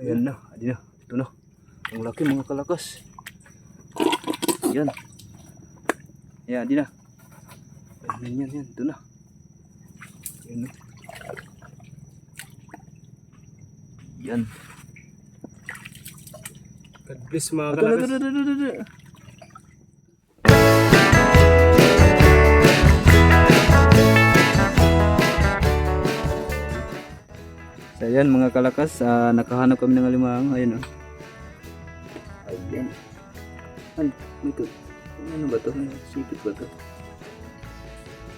Ayan na, adi na. Ito na. Ang laki mga kalakas. Ayan. Ayan, adi na. Ayan, yan, yan. Ito na. Ayan na. Yan. God bless mga Ito na, kalakas. ito na, ito na, ito na. So ayan mga kalakas, ah, nakahanap kami ng alimango. Ayun oh. Ayan. Ay, ito. Ano ba to? Sipit ba to?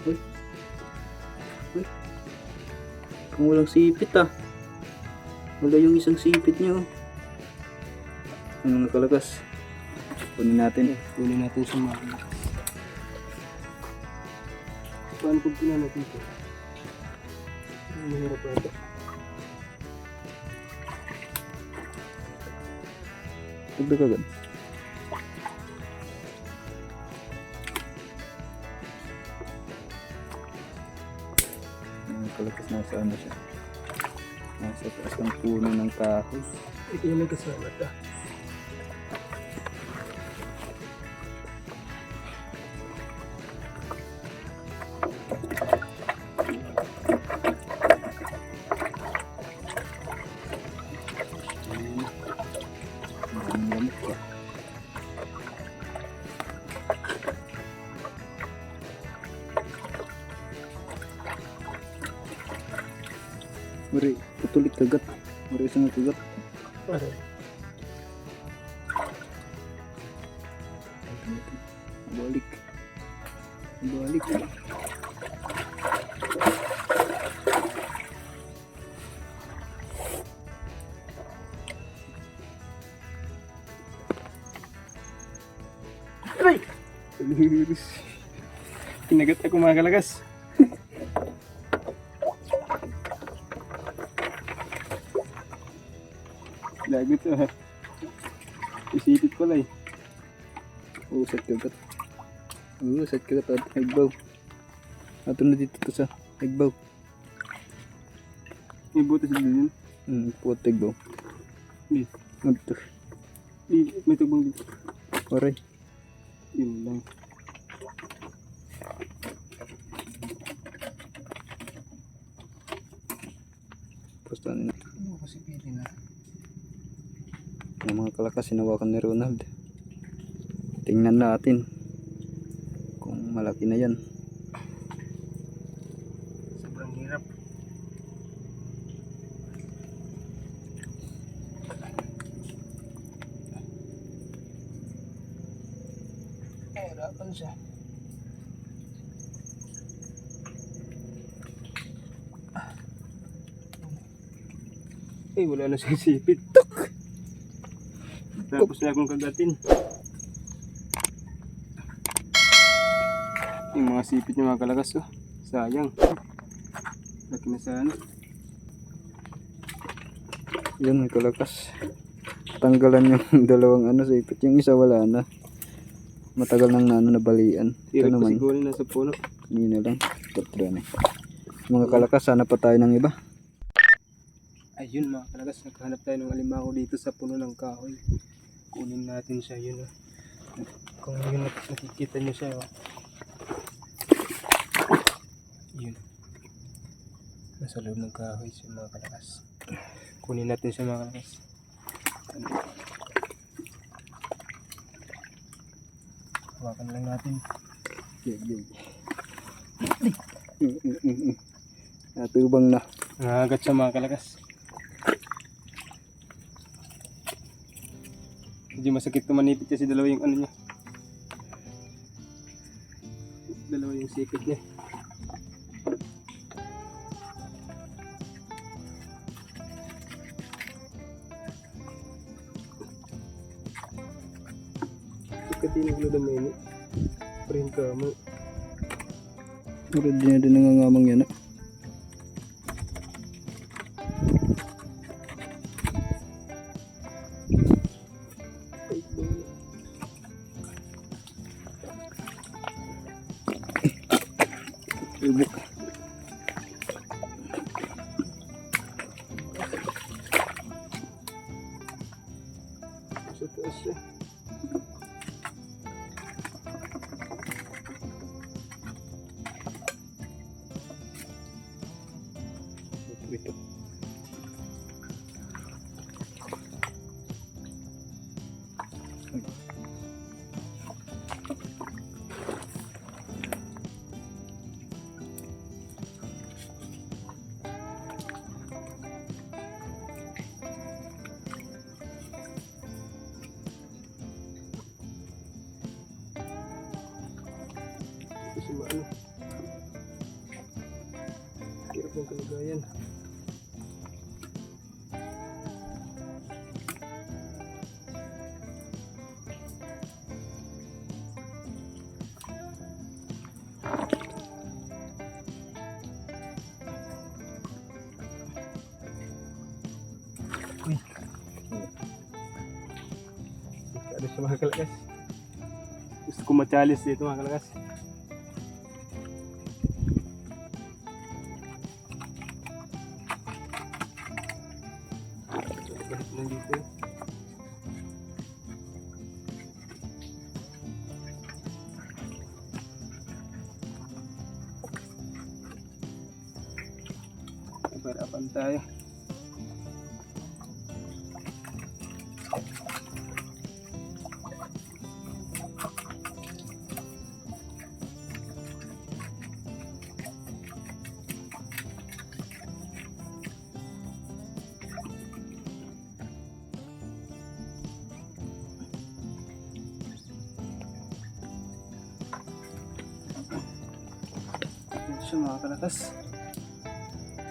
Uy. Uy. Kung walang sipit ah. Wala yung isang sipit niyo. Ang mga kalakas. Kunin natin. Kunin natin sa mga Paano kung pinanap ito? Ang mahirap pa ito. Tugtog agad. Kalakas nasa ano siya. Nasa taas ng puno ng kahoy. Ito yung may kasama ito. Mari, putulik kagat. Mari isang kagat. Ano? Balik. Balik. Aray! Kinagat ako mga kalakas. Lagot ah. Isipit pala eh. Usat kagat. Usat kagat at higbaw. Ato na dito to sa higbaw. May butas din yun. Hmm, puot higbaw. Di, Ito. di, may tubong dito. Aray. Yun lang. Basta na. Ano kasi pili na? Yung mga kalakas sinawakan ni Ronald. Tingnan natin kung malaki na yan. Sobrang hirap. Eh, hirapan siya. Eh, wala na siyang sipit. Tuk! Tapos na akong kagatin. Yung mga sipit niya mga kalakas, oh. Sayang. Laki na sana. Yan mga kalakas. Tanggalan yung dalawang ano sa ipit. Yung isa wala na. Matagal nang ano nabalian. Ito naman. siguro nasa puno. Kanina lang. Tatlo na. Mga kalakas, sana pa tayo ng iba. Ayun mga kalagas, naghahanap tayo ng alimango dito sa puno ng kahoy. Kunin natin siya yun. Oh. Kung yun nak- nakikita niyo siya. Oh. Yun. Nasa loob ng kahoy siya mga kalakas. Kunin natin siya mga kalakas. Hawakan lang natin. Yay. Mm, mm, mm, mm. Natubang na. Nangagat siya mga kalakas. Medyo masakit tumanipit kasi dalawa yung ano niya. Dalawa yung sipit niya. Ikatinag na damay ni. Parin ka mo. Pero di na din nangangamang yan. ah. vụ Maano. Hirap ng kalagayan. Uy. Ada siya mga kalagas. Gusto ko machalis dito mga kalagas. Balik na dito. Pagparapan tayo. Siya mga kalakas.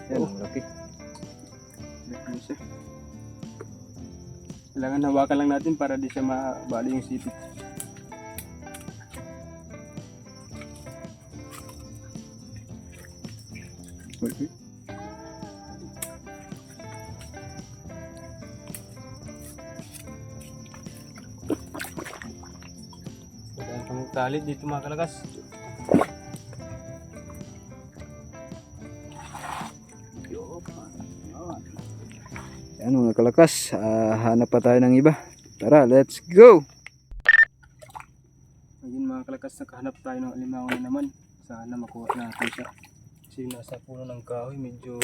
Yan, Oh. laki. Yan siya. Kailangan hawakan lang natin para di siya mabali yung sipit. Uy, Kailangan pang tali dito mga kalakas. Yan mga kalakas, ah, hanap pa tayo ng iba. Tara, let's go! Ayun mga kalakas, nakahanap tayo ng alimango na naman. Sana makuha natin siya. Kasi nasa puno ng kahoy, medyo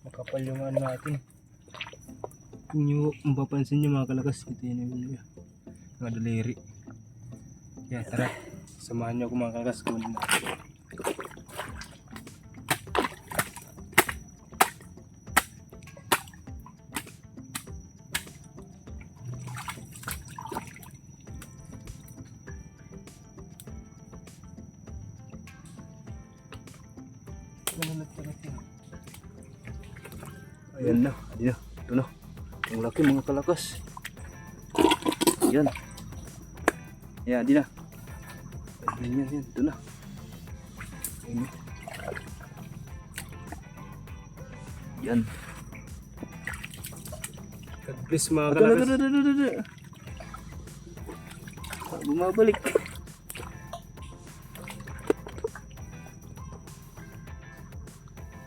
makapal yung ano natin. Kung nyo, mapapansin nyo mga kalakas, ito yun yung mga daliri. Kaya tara, samahan nyo ako mga kalakas. Kunin natin. Ayan na, ayan na. Ito na. Ang laki mga kalakas. Yan. Yan, di na. Ayan, yan, yan. Ito na. Ayan na. Yan. God bless mga Ito kalakas. ito ito ito na. Ah, Bumabalik.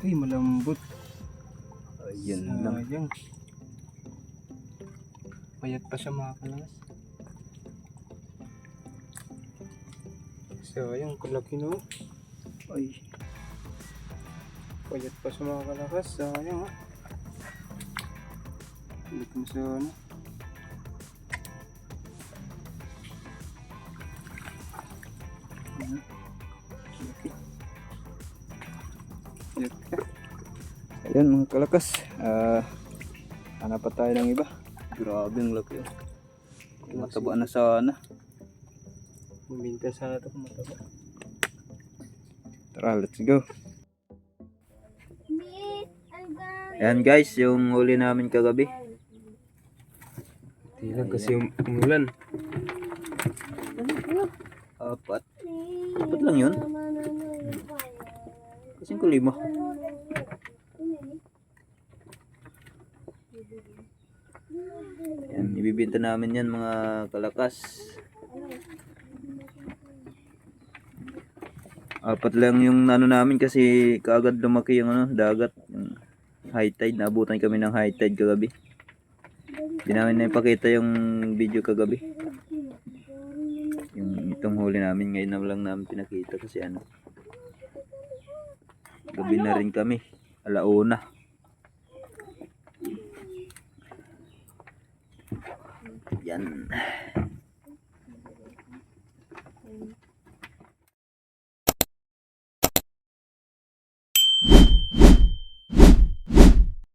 Ay, malambot. Ayan lang. Sayang. Payat pa siya mga kalakas. Sayang, kalaki no. Ay. Payat pa siya mga kalakas. Sayang ha. Ulit mo sa ano. Mhm. Payat ka. Ayan mga kalakas. Ah, hanap pa tayo ng iba. Grabe ang laki. oh. Mataba na sana. Maminta sana ito kung mataba. Tara, let's go. Ayan guys, yung huli namin kagabi. Hindi lang kasi um- umulan. Apat. Apat lang yun. Kasing ko Yan, ibibinta namin yan mga kalakas. Apat lang yung ano namin kasi kaagad lumaki yung ano, dagat. Yung high tide, naabutan kami ng high tide kagabi. Hindi namin na ipakita yung video kagabi. Yung itong huli namin ngayon na lang namin pinakita kasi ano. Gabi na rin kami. Alauna.